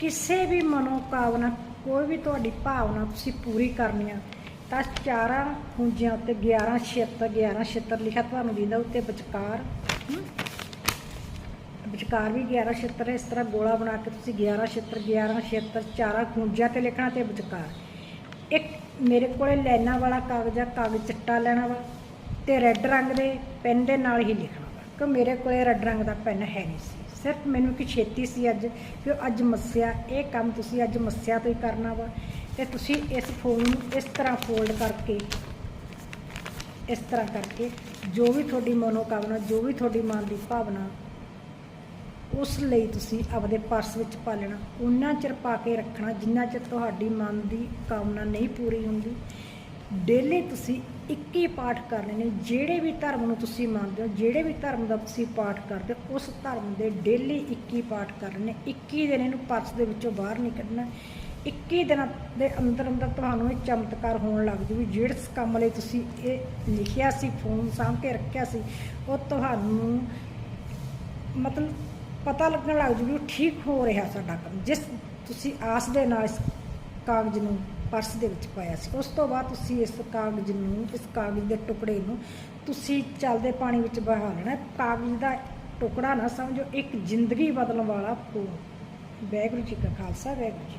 ਕਿਸੇ ਵੀ ਮਨੋਕਾਮਨਾ ਕੋਈ ਵੀ ਤੁਹਾਡੀ ਭਾਵਨਾ ਤੁਸੀਂ ਪੂਰੀ ਕਰਨੀ ਆ, ਤਾਂ ਚਾਰਾਂ ਖੂੰਜਿਆਂ ਉੱਤੇ 11 ਛੇਤਰ 11 ਛੇਤਰ ਲਿਖਿਆ ਤੁਹਾਨੂੰ ਦਿੰਦਾ ਉੱਤੇ ਵਿਚਕਾਰ। ਵਿਚਕਾਰ ਵੀ 11 ਛੇਤਰ ਇਸ ਤਰ੍ਹਾਂ ਗੋਲਾ ਬਣਾ ਕੇ ਤੁਸੀਂ 11 ਛੇਤਰ 11 ਛੇਤਰ ਚਾਰਾਂ ਖੂੰਜਿਆਂ ਤੇ ਲਿਖਣਾ ਤੇ ਵਿਚਕਾਰ। ਇੱਕ ਮੇਰੇ ਕੋਲੇ ਲਾਈਨਾਂ ਵਾਲਾ ਕਾਗਜ਼ ਆ, ਕਾਗਜ਼ ਚਿੱਟਾ ਲੈਣਾ ਵਾ ਤੇ ਰੈੱਡ ਰੰਗ ਦੇ ਪੈਨ ਦੇ ਨਾਲ ਹੀ ਲਿਖਣਾ ਵਾ ਕਿ ਮੇਰੇ ਕੋਲੇ ਰੈੱਡ ਰੰਗ ਦਾ ਪੈਨ ਹੈ ਨਹੀਂ ਸੀ। ਸਿਰਫ ਮੈਨੂੰ ਕਿ ਛੇਤੀ ਸੀ ਅੱਜ ਕਿ ਅੱਜ ਮੱਸਿਆ, ਇਹ ਕੰਮ ਤੁਸੀਂ ਅੱਜ ਮੱਸਿਆ ਤੋਂ ਹੀ ਕਰਨਾ ਵਾ ਤੇ ਤੁਸੀਂ ਇਸ ਫੋਨ ਨੂੰ ਇਸ ਤਰ੍ਹਾਂ ਫੋਲਡ ਕਰਕੇ, ਇਸ ਤਰ੍ਹਾਂ ਕਰਕੇ ਜੋ ਵੀ ਤੁਹਾਡੀ ਮਨੋਕਾਮਨਾ, ਜੋ ਵੀ ਤੁਹਾਡੀ ਮਨ ਦੀ ਭਾਵਨਾ, ਉਸ ਲਈ ਤੁਸੀਂ ਆਪਦੇ ਪਰਸ ਵਿੱਚ ਪਾ ਲੈਣਾ। ਉਹਨਾਂ ਚਿਰ ਪਾ ਕੇ ਰੱਖਣਾ ਜਿੰਨਾ ਚਿਰ ਤੁਹਾਡੀ ਮਨ ਦੀ ਕਾਮਨਾ ਨਹੀਂ ਪੂਰੀ ਹੁੰਦੀ। ਡੇਲੀ ਤੁਸੀਂ 21 ਪਾਠ ਕਰਨੇ ਨੇ ਜਿਹੜੇ ਵੀ ਧਰਮ ਨੂੰ ਤੁਸੀਂ ਮੰਨਦੇ ਹੋ, ਜਿਹੜੇ ਵੀ ਧਰਮ ਦਾ ਤੁਸੀਂ ਪਾਠ ਕਰਦੇ ਹੋ, ਉਸ ਧਰਮ ਦੇ ਡੇਲੀ 21 ਪਾਠ ਕਰਨੇ 21 ਦਿਨ ਇਹਨੂੰ ਪਰਸ ਦੇ ਵਿੱਚੋਂ ਬਾਹਰ ਨਹੀਂ ਕੱਢਣਾ। 21 ਦਿਨਾਂ ਦੇ ਅੰਦਰ ਅੰਦਰ ਤੁਹਾਨੂੰ ਇਹ ਚਮਤਕਾਰ ਹੋਣ ਲੱਗ ਜੂ ਵੀ ਜਿਹੜੇ ਕੰਮ ਲਈ ਤੁਸੀਂ ਇਹ ਲਿਖਿਆ ਸੀ, ਫੋਨ ਸਾਂਭ ਕੇ ਰੱਖਿਆ ਸੀ, ਉਹ ਤੁਹਾਨੂੰ ਮਤਲਬ ਪਤਾ ਲੱਗਣ ਲੱਗ ਜੂ ਵੀ ਉਹ ਠੀਕ ਹੋ ਰਿਹਾ ਸਾਡਾ ਕੰਮ। ਜਿਸ ਤੁਸੀਂ ਆਸ ਦੇ ਨਾਲ ਇਸ ਕਾਗਜ਼ ਨੂੰ ਪਰਸ ਦੇ ਵਿੱਚ ਪਾਇਆ ਸੀ। ਉਸ ਤੋਂ ਬਾਅਦ ਤੁਸੀਂ ਇਸ ਕਾਗਜ਼ ਨੂੰ, ਇਸ ਕਾਗਜ਼ ਦੇ ਟੁਕੜੇ ਨੂੰ ਤੁਸੀਂ ਚੱਲਦੇ ਪਾਣੀ ਵਿੱਚ ਬਹਾ ਲੈਣਾ। ਕਾਗਜ਼ ਦਾ ਟੁਕੜਾ ਨਾ ਸਮਝੋ, ਇੱਕ ਜ਼ਿੰਦਗੀ ਬਦਲਣ ਵਾਲਾ ਫੂਲ ਵਾਹਿਗੁਰੂ ਜੀ ਕਾ ਖਾਲਸਾ, ਵਾਹਿਗੁਰੂ ਜੀ